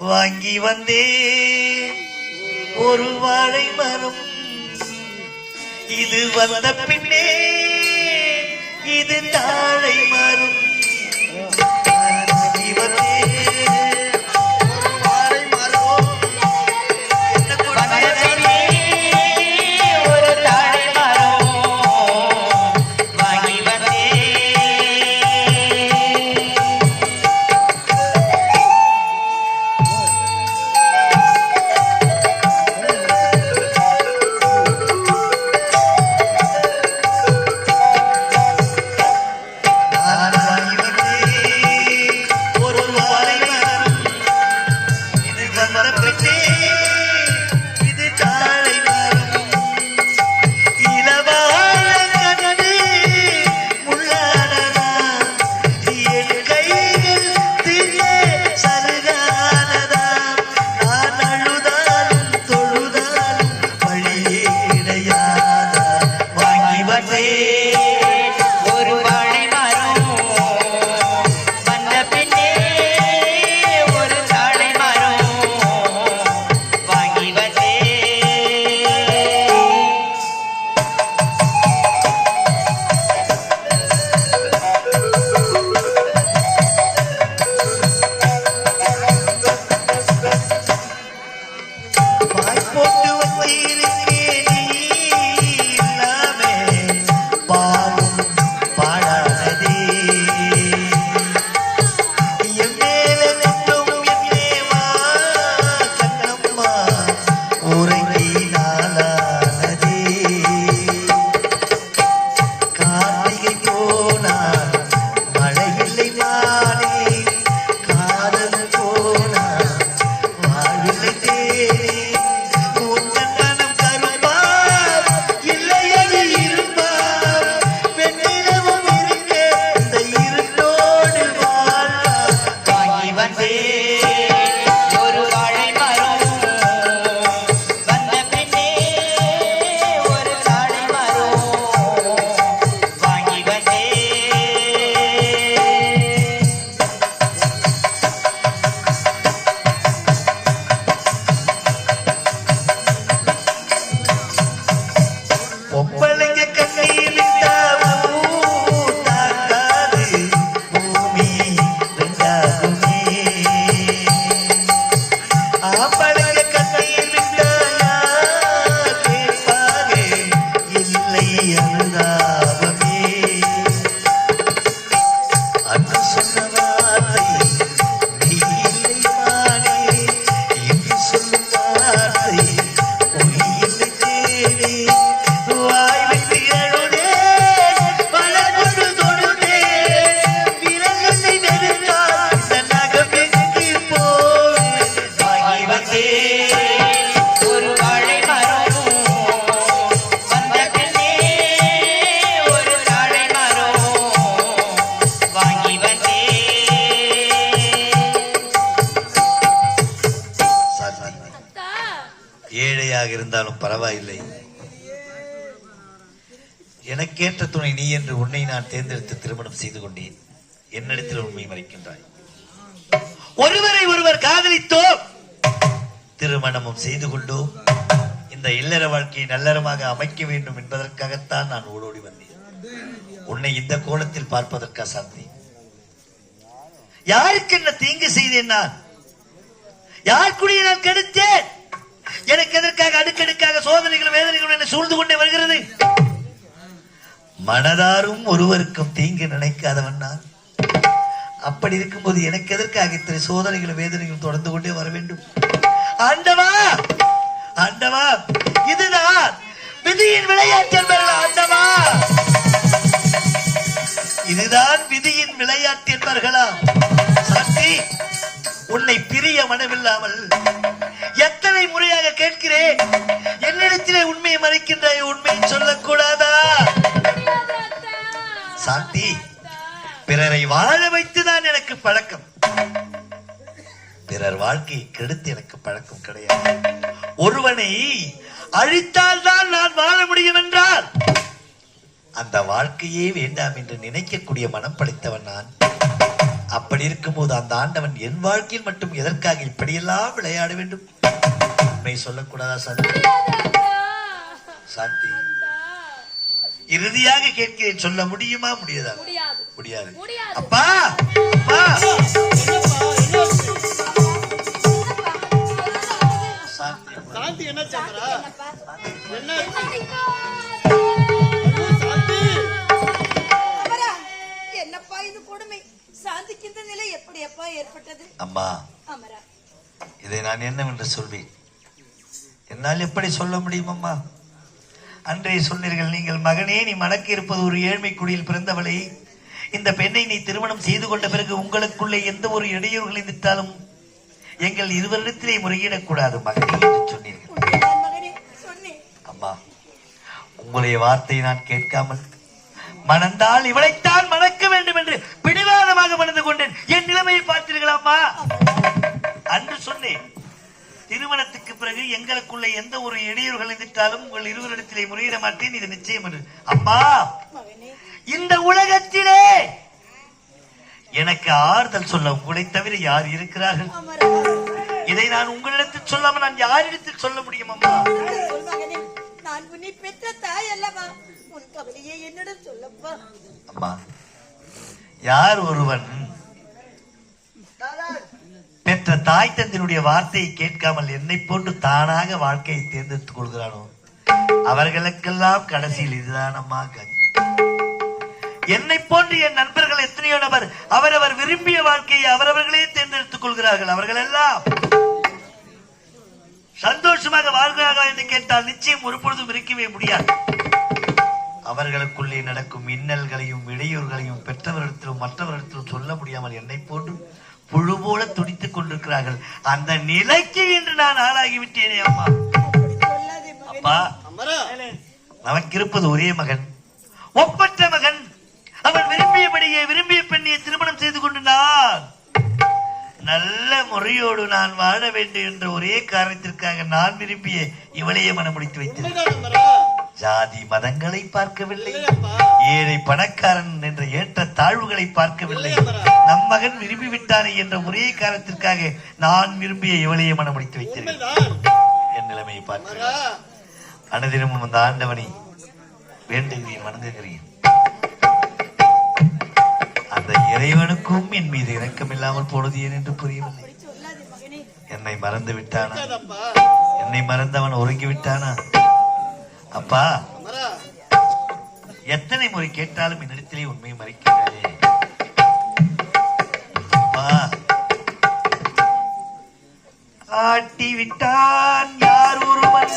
வாங்கி வந்தேன். ஒரு வாழை மரம். இது வந்த பின்னே இது தாழை மரம். வந்த ஏழையாக இருந்தாலும் பரவாயில்லை. எனக்கேற்ற துணை நீ என்று உன்னை நான் தேர்ந்தெடுத்து திருமணம் செய்து கொண்டேன். என்னிடத்தில் உண்மை மறைக்கின்றாய். ஒருவரை ஒருவர் காதலித்தோம். திருமணமும் செய்து கொண்டோம். இந்த இல்லற வாழ்க்கையை நல்லறமாக அமைக்க வேண்டும் என்பதற்காகத்தான் நான் ஓடோடி வந்தேன். உன்னை இந்த கோலத்தில் பார்ப்பதற்கா சாந்தி யாருக்கு என்ன தீங்கு செய்தேன் நான்? யார் குடியை நான் கெடுத்தேன்? எனக்கு எதற்காக அடுக்கடுக்காக சோதனைகள் வேதனைகள் என்னை சூழ்ந்து கொண்டே வருகிறது? மனதாரும் ஒருவருக்கும் தீங்கு நினைக்காதவன் நான். அப்படி இருக்கும்போது எனக்கு எதற்காக இத்தனை சோதனைகளும் வேதனைகளும் தொடர்ந்து கொண்டே வர வேண்டும்? ஆண்டவா! ஆண்டவா! இதுதான் விதியின் விளையாட்டு என்பார்கள் ஆண்டவா! இதுதான் விதியின் விளையாட்டு என்பார்களா சாட்சி உன்னை பிரிய மனமில்லாமல் என்னிடத்திலே உண்மையை மறைக்கின்றாய் உண்மையை சொல்லக்கூடாதா? சாந்தி பிறரை வாழ வைத்துதான் எனக்கு பழக்கம். பிறர் வாழ்க்கையை கெடுத்து எனக்கு பழக்கம் கிடையாது. ஒருவனை அழித்தால் தான் நான் வாழ முடியும் என்றால் அந்த வாழ்க்கையே வேண்டாம் என்று நினைக்கக்கூடிய மனம் படைத்தவன் நான். அப்படி இருக்கும்போது அந்த ஆண்டவன் என் வாழ்க்கையில் மட்டும் எதற்காக இப்படியெல்லாம் விளையாட வேண்டும்? உண்மை சொல்லக்கூடாதா சாந்தி? சாந்தி. இறுதியாக கேட்கிறேன் சொல்ல முடியுமா? முடியாதா? முடியாது. அப்பா! அப்பா! சாந்தி சாந்தி என்ன அமரா, என்னப்பா இது கொடுமை? சாந்திக்கு இந்த நிலை எப்படி அப்பா ஏற்பட்டது? அம்மா. அமரா. இதை நான் என்னவென்று சொல்வேன்? என்னால் எப்படி சொல்ல முடியும் அம்மா சொன்னீர்கள் நீங்கள் மகனே நீ மணக்க இருப்பது ஒரு ஏழ்மை குடியில் பிறந்தவளை. இந்த பெண்ணை நீ திருமணம் செய்து கொண்ட பிறகு உங்களுக்குள்ளே எந்த ஒரு இடையூறுகள் இருந்துட்டாலும் எங்கள் இருவரிடத்திலே முறையிடக்கூடாது மகனே என்று சொன்னீர்கள். அம்மா உங்களுடைய வார்த்தையை நான் கேட்காமல் மணந்தால் இவளைத்தான் மணக்க வேண்டும் என்று பிடிவாதமாக மணந்து கொண்டேன். என் நிலைமையை பார்த்தீர்களா அன்று சொன்னேன் திருமணத்துக்கு பிறகு எங்களுக்குள்ள எந்த ஒரு இடையூறுகள் இருந்துட்டாலும் உங்கள் இருவரிடத்திலே முறையிட மாட்டேன் இது நிச்சயம் என்று. மகனே இந்த உலகத்திலே எனக்கு ஆறுதல் சொல்ல உங்களை தவிர யார் இருக்கிறார்கள்? இதை நான் உங்களிடத்தில் சொல்லாம நான் யாரிடத்தில் சொல்ல முடியும் அம்மா? நான் உன்னை பெற்ற தாய் அல்லவா? உன் கவலையை என்னிடம் சொல்லப்பா. அம்மா யார் ஒருவன் பெற்ற தாய் தந்தினுடைய வார்த்தையை கேட்காமல் என்னை போன்று தானாக வாழ்க்கையை தேர்ந்தெடுத்துக் கொள்கிறானோ? அவர்களுக்கெல்லாம் கடைசியில் இதுதான் அம்மா கதி. என்னை போன்று என் நண்பர்கள் எத்தனையோ நபர் அவரவர் விரும்பிய வாழ்க்கையை அவரவர்களே தேர்ந்தெடுத்துக் கொள்கிறார்கள். அவர்கள் எல்லாம் சந்தோஷமாக வாழ்கிறார்களா என்று கேட்டால் நிச்சயம் ஒரு பொழுதும் இருக்கவே முடியாது. அவர்களுக்குள்ளே நடக்கும் இன்னல்களையும் இடையூறுகளையும் பெற்றவரிடத்திலும் மற்றவரிடத்திலும் சொல்ல முடியாமல் என்னை போன்று புழு போல துடித்துக் கொண்டிருக்கிறார்கள். அந்த நிலைக்கு இன்று நான் ஆளாகிவிட்டேனே அம்மா. அப்பா நமக்கு இருப்பது ஒரே மகன். ஒப்பற்ற மகன். அவன் விரும்பியபடியே விரும்பிய பெண்ணியை திருமணம் செய்து கொண்டு நான் நல்ல முறையோடு நான் வாழ வேண்டும் என்ற ஒரே காரணத்திற்காக நான் விரும்பிய இவளையே மனம் முடித்து வைத்தேன். ஜாதி மதங்களை பார்க்கவில்லை. ஏழை பணக்காரன் என்ற ஏற்ற தாழ்வுகளை பார்க்கவில்லை. நம் மகன் விரும்பி விட்டானே என்ற ஒரே காரணத்திற்காக நான் விரும்பிய இவளையே மனம் முடித்து வைத்தேன். என் நிலைமையை பார்க்கிறேன். அனுதினமும் அந்த ஆண்டவனை வேண்டுகிறேன் வணங்குகிறேன் அந்த இறைவனுக்கும் என் மீது இரக்கம் இல்லாமல் போனது ஏன் என்று புரியவில்லை. என்னை மறந்து விட்டானா என்னை மறந்தவன் உறங்கி விட்டானா அப்பா. எத்தனை முறை கேட்டாலும் என்னிடத்திலே உண்மை மறைக்கிறாரே அப்பா. ஆட்டி விட்டான் யார் ஒருவன்?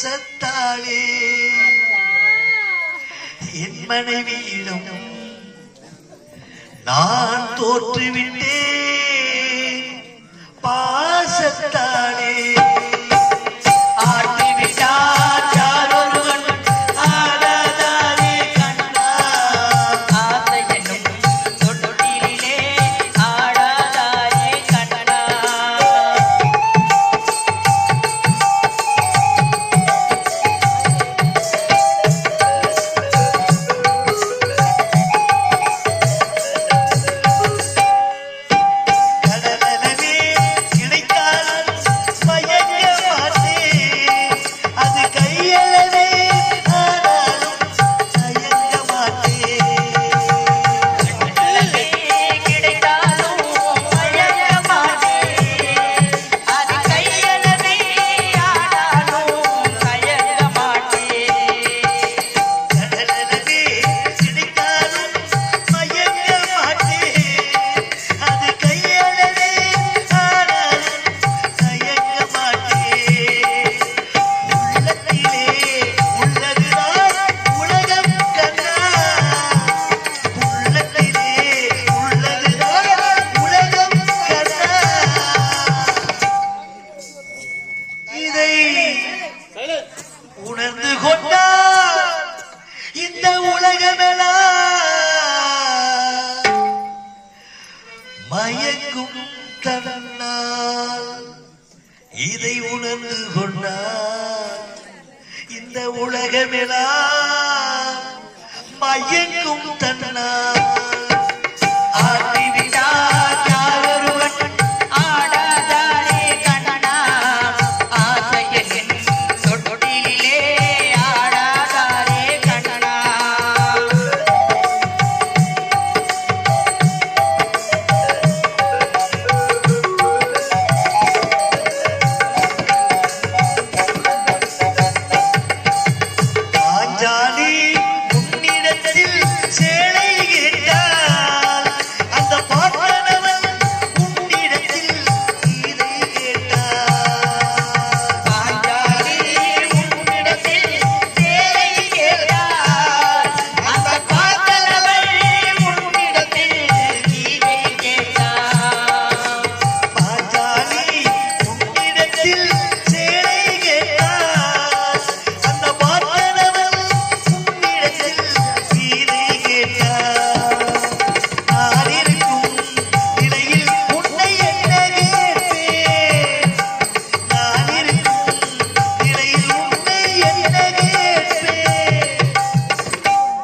பாசத்தாலே என் மனைவியிடம் நான் தோற்றுவிட்டேன். பாசத்தாளே หรื salir.